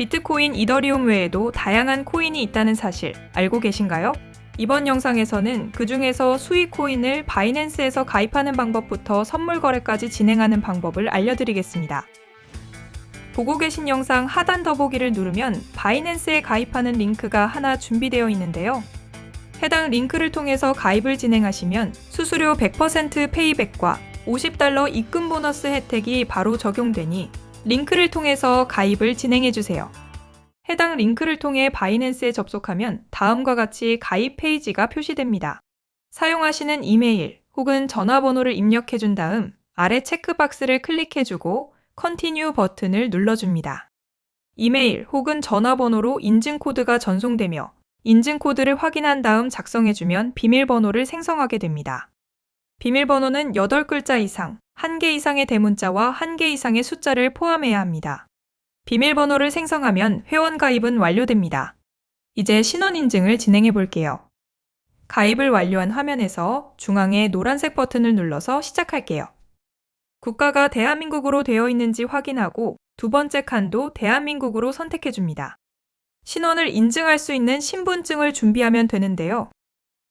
비트코인, 이더리움 외에도 다양한 코인이 있다는 사실 알고 계신가요? 이번 영상에서는 그 중에서 수익 코인을 바이낸스에서 가입하는 방법부터 선물 거래까지 진행하는 방법을 알려드리겠습니다. 보고 계신 영상 하단 더보기를 누르면 바이낸스에 가입하는 링크가 하나 준비되어 있는데요. 해당 링크를 통해서 가입을 진행하시면 수수료 100% 페이백과 50달러 입금 보너스 혜택이 바로 적용되니 링크를 통해서 가입을 진행해 주세요. 해당 링크를 통해 바이낸스에 접속하면 다음과 같이 가입 페이지가 표시됩니다. 사용하시는 이메일 혹은 전화번호를 입력해 준 다음 아래 체크박스를 클릭해 주고 컨티뉴 버튼을 눌러줍니다. 이메일 혹은 전화번호로 인증코드가 전송되며 인증코드를 확인한 다음 작성해주면 비밀번호를 생성하게 됩니다. 비밀번호는 8글자 이상, 1개 이상의 대문자와 1개 이상의 숫자를 포함해야 합니다. 비밀번호를 생성하면 회원 가입은 완료됩니다. 이제 신원 인증을 진행해 볼게요. 가입을 완료한 화면에서 중앙에 노란색 버튼을 눌러서 시작할게요. 국가가 대한민국으로 되어 있는지 확인하고 두 번째 칸도 대한민국으로 선택해 줍니다. 신원을 인증할 수 있는 신분증을 준비하면 되는데요.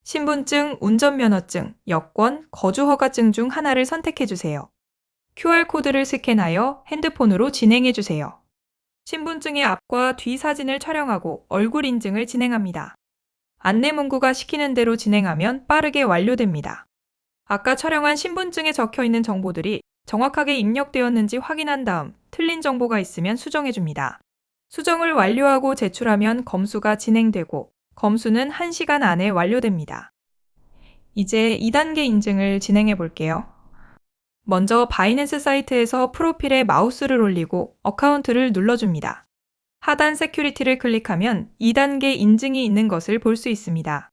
신분증, 운전면허증, 여권, 거주허가증 중 하나를 선택해 주세요. QR코드를 스캔하여 핸드폰으로 진행해 주세요. 신분증의 앞과 뒤 사진을 촬영하고 얼굴 인증을 진행합니다. 안내 문구가 시키는 대로 진행하면 빠르게 완료됩니다. 아까 촬영한 신분증에 적혀 있는 정보들이 정확하게 입력되었는지 확인한 다음 틀린 정보가 있으면 수정해 줍니다. 수정을 완료하고 제출하면 검수가 진행되고 검수는 1시간 안에 완료됩니다. 이제 2단계 인증을 진행해 볼게요. 먼저 바이낸스 사이트에서 프로필에 마우스를 올리고 어카운트를 눌러줍니다. 하단 세큐리티를 클릭하면 2단계 인증이 있는 것을 볼 수 있습니다.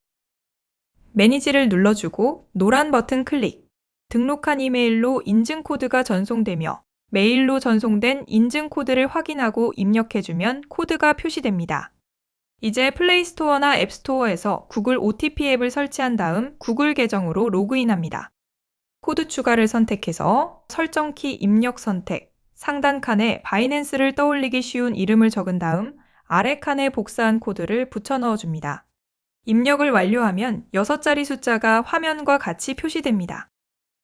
매니지를 눌러주고 노란 버튼 클릭. 등록한 이메일로 인증 코드가 전송되며 메일로 전송된 인증 코드를 확인하고 입력해주면 코드가 표시됩니다. 이제 플레이스토어나 앱스토어에서 구글 OTP 앱을 설치한 다음 구글 계정으로 로그인합니다. 코드 추가를 선택해서 설정 키 입력 선택, 상단 칸에 바이낸스를 떠올리기 쉬운 이름을 적은 다음 아래 칸에 복사한 코드를 붙여 넣어줍니다. 입력을 완료하면 6자리 숫자가 화면과 같이 표시됩니다.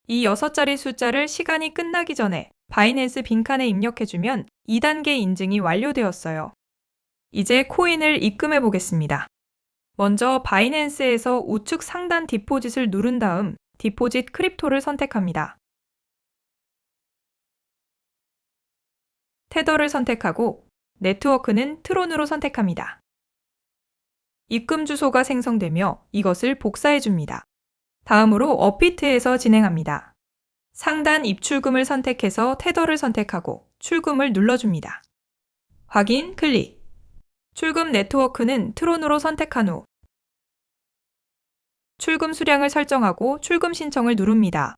이 6자리 숫자를 시간이 끝나기 전에 바이낸스 빈칸에 입력해주면 2단계 인증이 완료되었어요. 이제 코인을 입금해 보겠습니다. 먼저 바이낸스에서 우측 상단 디포짓을 누른 다음 디포짓 크립토를 선택합니다. 테더를 선택하고 네트워크는 트론으로 선택합니다. 입금 주소가 생성되며 이것을 복사해 줍니다. 다음으로 어피트에서 진행합니다. 상단 입출금을 선택해서 테더를 선택하고 출금을 눌러줍니다. 확인 클릭. 출금 네트워크는 트론으로 선택한 후 출금 수량을 설정하고 출금 신청을 누릅니다.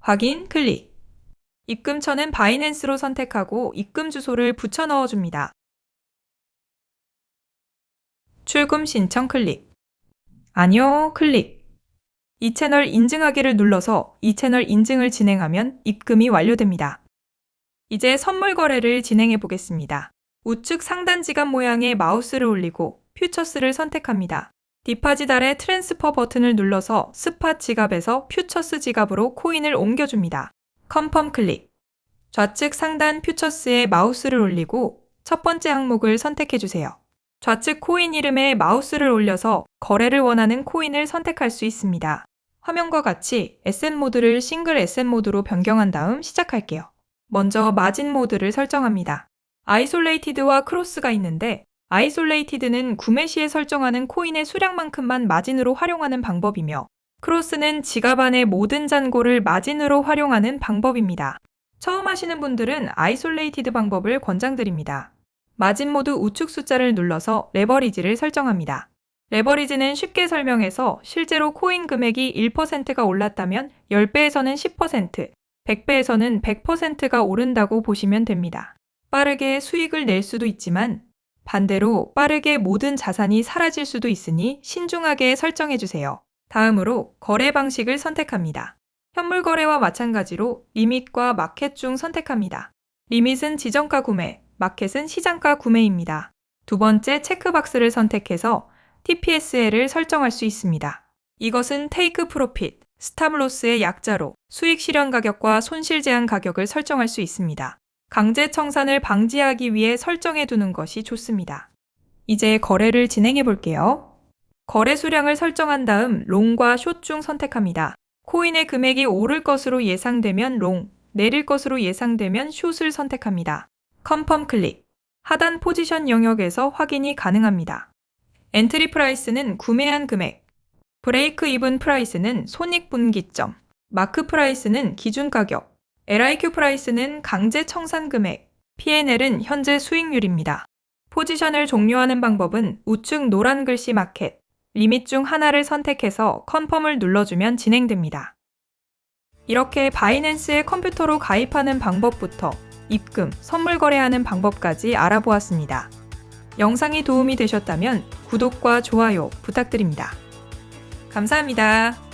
확인 클릭. 입금처는 바이낸스로 선택하고 입금 주소를 붙여 넣어줍니다. 출금 신청 클릭. 아니요 클릭. 이 채널 인증하기를 눌러서 이 채널 인증을 진행하면 입금이 완료됩니다. 이제 선물 거래를 진행해 보겠습니다. 우측 상단 지갑 모양의 마우스를 올리고 퓨처스를 선택합니다. 디파짓 아래 트랜스퍼 버튼을 눌러서 스팟 지갑에서 퓨처스 지갑으로 코인을 옮겨줍니다. 컨펌 클릭. 좌측 상단 퓨처스에 마우스를 올리고 첫 번째 항목을 선택해 주세요. 좌측 코인 이름에 마우스를 올려서 거래를 원하는 코인을 선택할 수 있습니다. 화면과 같이 에셋 모드를 싱글 에셋 모드로 변경한 다음 시작할게요. 먼저 마진 모드를 설정합니다. 아이솔레이티드와 크로스가 있는데 아이솔레이티드는 구매 시에 설정하는 코인의 수량만큼만 마진으로 활용하는 방법이며 크로스는 지갑 안의 모든 잔고를 마진으로 활용하는 방법입니다. 처음 하시는 분들은 아이솔레이티드 방법을 권장드립니다. 마진 모드 우측 숫자를 눌러서 레버리지를 설정합니다. 레버리지는 쉽게 설명해서 실제로 코인 금액이 1%가 올랐다면 10배에서는 10%, 100배에서는 100%가 오른다고 보시면 됩니다. 빠르게 수익을 낼 수도 있지만 반대로 빠르게 모든 자산이 사라질 수도 있으니 신중하게 설정해 주세요. 다음으로 거래 방식을 선택합니다. 현물 거래와 마찬가지로 리밋과 마켓 중 선택합니다. 리밋은 지정가 구매, 마켓은 시장가 구매입니다. 두 번째 체크박스를 선택해서 TPSL을 설정할 수 있습니다. 이것은 테이크 프로핏, 스탑로스의 약자로 수익 실현 가격과 손실 제한 가격을 설정할 수 있습니다. 강제 청산을 방지하기 위해 설정해 두는 것이 좋습니다. 이제 거래를 진행해 볼게요. 거래 수량을 설정한 다음 롱과 숏 중 선택합니다. 코인의 금액이 오를 것으로 예상되면 롱, 내릴 것으로 예상되면 숏을 선택합니다. 컨펌 클릭. 하단 포지션 영역에서 확인이 가능합니다. 엔트리 프라이스는 구매한 금액, 브레이크 이븐 프라이스는 손익 분기점, 마크 프라이스는 기준 가격, LIQ 프라이스는 강제 청산 금액, P&L은 현재 수익률입니다. 포지션을 종료하는 방법은 우측 노란 글씨 마켓, 리밋 중 하나를 선택해서 컨펌을 눌러주면 진행됩니다. 이렇게 바이낸스에 컴퓨터로 가입하는 방법부터 입금, 선물 거래하는 방법까지 알아보았습니다. 영상이 도움이 되셨다면 구독과 좋아요 부탁드립니다. 감사합니다.